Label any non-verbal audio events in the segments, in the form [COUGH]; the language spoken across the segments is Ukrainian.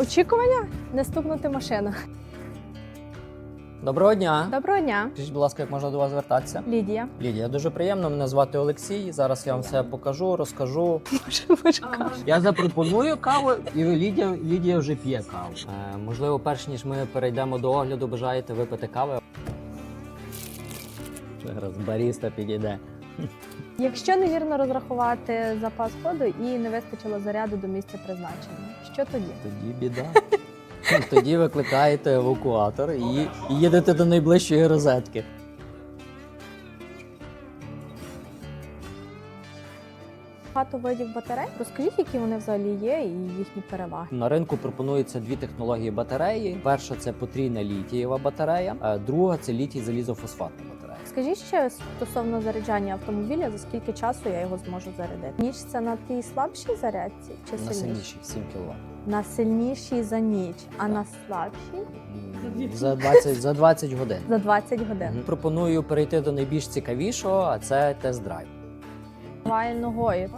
Очікування не стукнути машину. Доброго дня. Доброго дня, Скажіть, будь ласка, як можна до вас звертатися? Лідія. Лідія, дуже приємно. Мене звати Олексій. Зараз я вам все покажу, розкажу. Може, важка. Я запропоную каву, і Лідія, Лідія вже п'є каву. Е, можливо, перш ніж ми перейдемо до огляду, бажаєте випити кави. Зараз баріста підійде. [LAUGHS] Якщо невірно розрахувати запас ходу і не вистачило заряду до місця призначення, що тоді? Тоді біда. [LAUGHS] Тоді викликаєте евакуатор і їдете до найближчої розетки. Багато видів батарей. Розкажіть, які вони взагалі є, і їхні переваги. На ринку пропонуються дві технології батареї. Перша це потрійна літієва батарея, а друга це літій залізофосфатна батарея. Скажіть ще стосовно заряджання автомобіля, за скільки часу я його зможу зарядити? Ніч це на тій слабшій зарядці чи На сильнішій? сильніші 7 кВт. На сильнішій за ніч, а Так. на слабшій За 20, за 20 годин. за 20 годин. Пропоную перейти до найбільш цікавішого, а це тест-драйв. Давай ногою.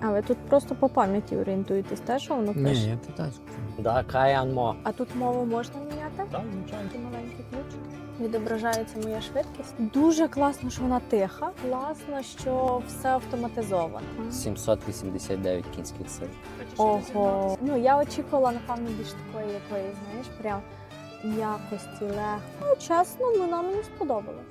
А ви тут просто по пам'яті орієнтуєтесь, те, що воно пише? я китайську. Да, Каянмо. А тут мову можна міняти? Так, звичайно. Такий маленький ключик. Відображається моя швидкість. Дуже класно, що вона тиха. Класно, що все автоматизовано. 789 кінських сил. Ого. Ну я очікувала, напевно, більш такої якоїсь, знаєш, прям якості легко. Ну, чесно, вона мені сподобалась.